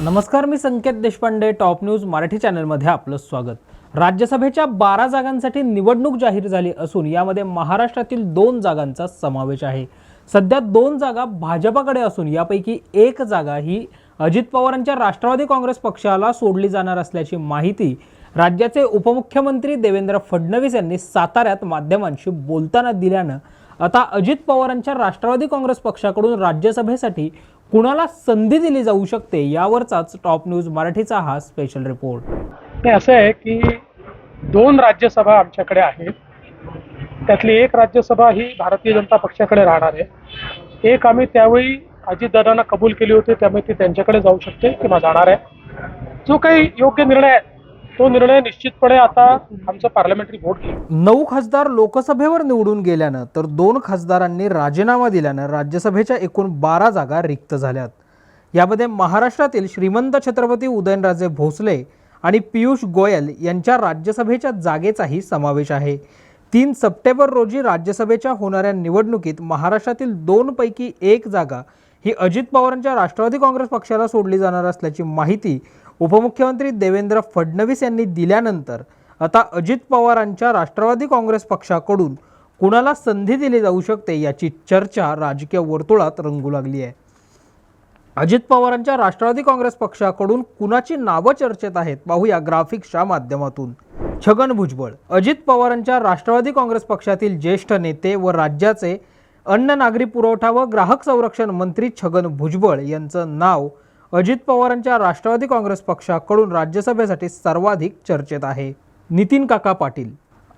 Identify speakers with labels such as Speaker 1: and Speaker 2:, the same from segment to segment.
Speaker 1: नमस्कार मी Sanket Deshpande top news Marathi चॅनलमध्ये आपलं स्वागत. राज्यसभेच्या बारा जागांसाठी निवडणूक जाहीर झाली असून यामध्ये महाराष्ट्रातील दोन जागांचा समावेश आहे. सध्या दोन जागा भाजपाकडे असून यापैकी एक जागा ही अजित पवारांच्या राष्ट्रवादी काँग्रेस पक्षाला सोडली जाणार असल्याची माहिती राज्याचे उपमुख्यमंत्री देवेंद्र फडणवीस यांनी साताऱ्यात माध्यमांशी बोलताना दिल्यानं आता अजित पवारांच्या राष्ट्रवादी काँग्रेस पक्षाकडून राज्यसभेसाठी कुणाला संधी दिली जाऊ शकते यावरचाच टॉप न्यूज मराठीचा हा स्पेशल रिपोर्ट
Speaker 2: नाही असं आहे की दोन राज्यसभा आमच्याकडे आहेत. त्यातली एक राज्यसभा ही भारतीय जनता पक्षाकडे राहणार आहे. एक आम्ही त्यावेळी अजितदादांना कबूल केली होती त्यामुळे ती त्यांच्याकडे जाऊ शकते किंवा जाणार आहे. जो काही योग्य निर्णय तो निर्णय निश्चितपणे आता आमचं पार्लमेंटरी व्होट घेईल.
Speaker 1: नऊ खासदार लोकसभेवर निवडून गेल्यानं तर दोन खासदारांनी राजीनामा दिल्यानं राज्यसभेच्या एकूण बारा जागा रिक्त झाल्यात. यामध्ये महाराष्ट्रातील श्रीमंत छत्रपती उदयनराजे भोसले आणि पियुष गोयल यांच्या राज्यसभेच्या जागेचाही समावेश आहे. तीन सप्टेंबर रोजी राज्यसभेच्या होणाऱ्या निवडणुकीत महाराष्ट्रातील दोनपैकी एक जागा ही अजित पवारांच्या राष्ट्रवादी काँग्रेस पक्षाला सोडली जाणार असल्याची माहिती उपमुख्यमंत्री देवेंद्र फडणवीस यांनी दिल्यानंतर आता अजित पवारांच्या राष्ट्रवादी काँग्रेस पक्षाकडून कुणाला संधी दिली जाऊ शकते याची चर्चा राजकीय वर्तुळात रंगू लागली आहे. अजित पवारांच्या राष्ट्रवादी काँग्रेस पक्षाकडून कुणाची नावं चर्चेत आहेत पाहूया ग्राफिक्सच्या माध्यमातून. छगन भुजबळ अजित पवारांच्या राष्ट्रवादी काँग्रेस पक्षातील ज्येष्ठ नेते व राज्याचे अन्न नागरी पुरवठा व ग्राहक संरक्षण मंत्री छगन भुजबळ यांचं नाव अजित पवारांच्या राष्ट्रवादी काँग्रेस पक्षाकडून राज्यसभेसाठी सर्वाधिक चर्चेत आहे. नितीन काका पाटील.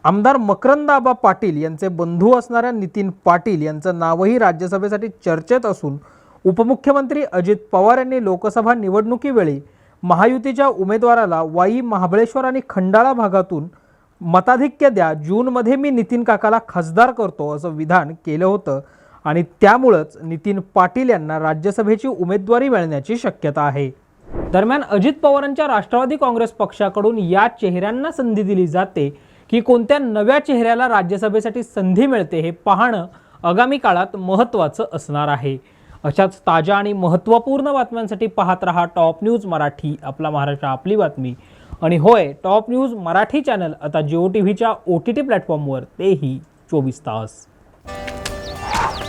Speaker 1: आमदार मकरंदाबा पाटील यांचे बंधू असणाऱ्या नितीन पाटील यांचं नावही राज्यसभेसाठी चर्चेत असून उपमुख्यमंत्री अजित पवार यांनी लोकसभा निवडणुकीवेळी महायुतीच्या उमेदवाराला वाई महाबळेश्वर आणि खंडाळा भागातून मताधिक्य द्या जूनमध्ये मी नितीन काकाला खासदार करतो असं विधान केलं होतं. आणि त्यामुळंच नितीन पाटील यांना राज्यसभेची उमेदवारी मिळण्याची शक्यता आहे. दरम्यान अजित पवारांच्या राष्ट्रवादी काँग्रेस पक्षाकडून या चेहऱ्यांना संधी दिली जाते की कोणत्या नव्या चेहऱ्याला राज्यसभेसाठी संधी मिळते हे पाहणं आगामी काळात महत्त्वाचं असणार आहे. अशाच ताज्या आणि महत्त्वपूर्ण बातम्यांसाठी पाहत रहा टॉप न्यूज मराठी आपला महाराष्ट्र आपली बातमी. आणि होय टॉप न्यूज मराठी चॅनल आता जिओ टी व्हीच्या ओ टी टी प्लॅटफॉर्मवर. तेही चोवीस तास.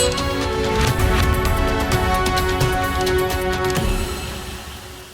Speaker 3: вас!